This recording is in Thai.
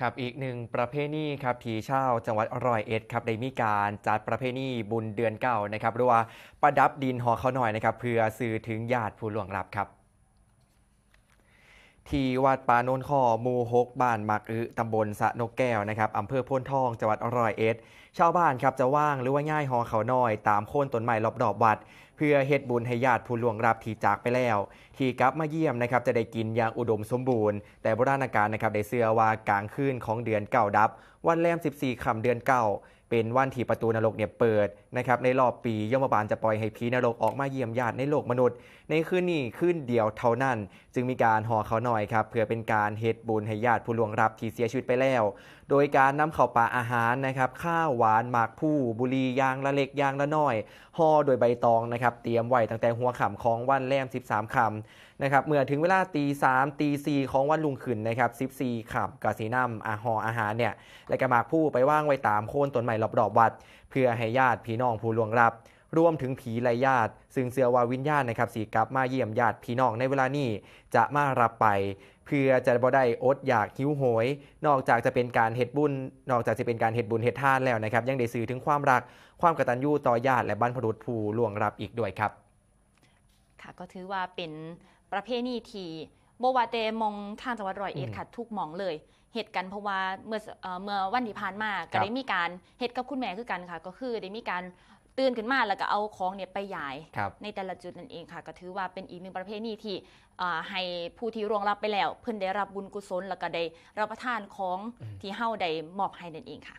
ครับอีกหนึ่งประเพณีครับที่ชาวจังหวัดร้อยเอ็ดครับได้มีการจัดประเพณีบุญเดือนเก่านะครับหรือว่าประดับดินหอเขาหน่อยนะครับเพื่อสื่อถึงญาติผู้ล่วงลับครับ ที่วัดป่าโนนคอมูหกบ้านมักอึตำบลสะนกแก้วนะครับอำเภอพ้นทองจังหวัดร้อยเอ็ดชาวบ้านครับจะว่างหรือว่าง่ายหอเขาน้อย ตามโค่นต้นไม้รอบๆวัด เพื่อเฮ็ดบุญให้ญาติผู้ล่วงลับที่จากไปแล้ว ที่กลับมาเยี่ยมนะครับจะได้กินอย่างอุดมสมบูรณ์ แต่โบราณกาลนะครับได้เชื่อว่ากลางคืนของเดือนเก่าดับ วันแรม 14ค่ำเดือนเก่าเป็นวันที่ประตูนรกเนี่ยเปิดนะครับในรอบปียมบาลจะปล่อยให้ผีนรกออกมาเยี่ยมญาติในโลกมนุษย์ ในคืนนี้คืนเดียวเท่านั้น จึงมีการห่อเขาหน่อยครับเพื่อเป็นการเฮ็ดบุญให้ญาติผู้ล่วงลับที่เสียชีวิตไปแล้ว โดยการนำเข้าปลาอาหารนะครับข้าวหวานหมากผู้บุรียางละเล็กยางละน้อยห่อโดยใบตองนะครับเตรียมไว้ตั้งแต่หัวค่ำของวันแรม 13ค่ำนะครับเมื่อถึงเวลาตี3ตี4ของวันลุงขึ้นนะครับ14ค่ำกสีน้ำอาหออาหารเนี่ยและก็หมากผู้ไปว่างไว้ตามโคนต้นไม้รอบๆวัด เพื่อให้ญาติพี่น้องผู้ล่วงลับ รวมถึงผีและญาติ ซึ่งเสือว่าวิญญาณนะครับสีกลับมาเยี่ยมญาติพี่น้องในเวลานี้จะมารับไป เพื่อจะบ่ได้อดอยากหิวโหย นอกจากจะเป็นการเฮ็ดบุญ นอกจากจะเป็นการเฮ็ดบุญเฮ็ดทานแล้วนะครับ ยังได้สื่อถึงความรัก ความกตัญญูต่อญาติและบรรพบุรุษผู้ล่วงลับอีกด้วยครับ ค่ะก็ถือว่าเป็นประเพณีที่ บว่าแต่มองทางจังหวัดร้อยเอ็ดอืมค่ะ ทุกหมองเลยเหตุกันเพราะว่าเมื่อเอ่อเมื่อวันที่ผ่านมาครัก็บได้มีการเหตุกับคุณแม่คือกันค่ะ ก็คือได้มีการตื่นขึ้นมาแล้วก็เอาของเนี่ยไปยายครับในแต่ละจุดนั่นเองค่ะ ก็ถือว่าเป็นอีกหนึ่งประเพณีที่อ่าให้ผู้ที่ร่วงรับไปแล้ว เพิ่นได้รับบุญกุศลแล้วก็ได้รับประทานของอืมที่เฮาได้มอบให้นั่นเองค่ะ